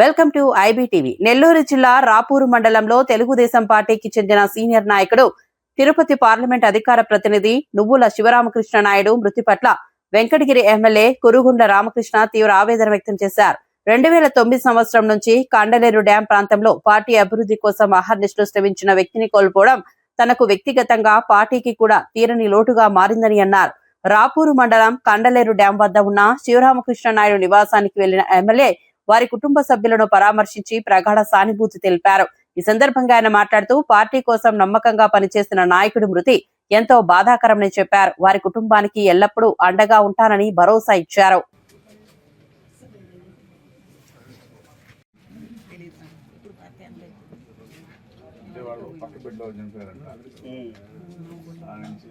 Welcome to IBTV. Nellore జిల్లా రాపూరు మండలంలో తెలుగుదేశం పార్టీకి చెందిన సీనియర్ నాయకుడు తిరుపతి పార్లమెంట్ అధికార ప్రతినిధి నువ్వుల శివరామకృష్ణ నాయుడు మృతి పట్ల వెంకటగిరి ఎమ్మెల్యే కురుగుండ్ల రామకృష్ణ తీవ్ర ఆవేదన వ్యక్తం చేశారు. రెండు వేల తొమ్మిది సంవత్సరం నుంచి కాండలేరు డ్యాం ప్రాంతంలో పార్టీ అభివృద్ధి కోసం అహర్నిశలు శ్రమించిన వ్యక్తిని కోల్పోవడం తనకు వ్యక్తిగతంగా పార్టీకి కూడా తీరని లోటుగా మారిందని అన్నారు. రాపూరు మండలం కండలేరు డ్యాం వద్ద ఉన్న శివరామకృష్ణ నాయుడు నివాసానికి వెళ్ళిన ఎమ్మెల్యే వారి కుటుంబ సభ్యులను పరామర్శించి ప్రగాఢ సానుభూతి తెలిపారు. ఈ సందర్భంగా ఆయన మాట్లాడుతూ పార్టీ కోసం నమ్మకంగా పనిచేసిన నాయకుడి మృతి ఎంతో బాధాకరమని చెప్పారు. వారి కుటుంబానికి ఎల్లప్పుడూ అండగా ఉంటానని భరోసా ఇచ్చారు. అంటే వాళ్ళు పక్క బిడ్డలో చనిపోయారంట. ఆ నుంచి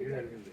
మీద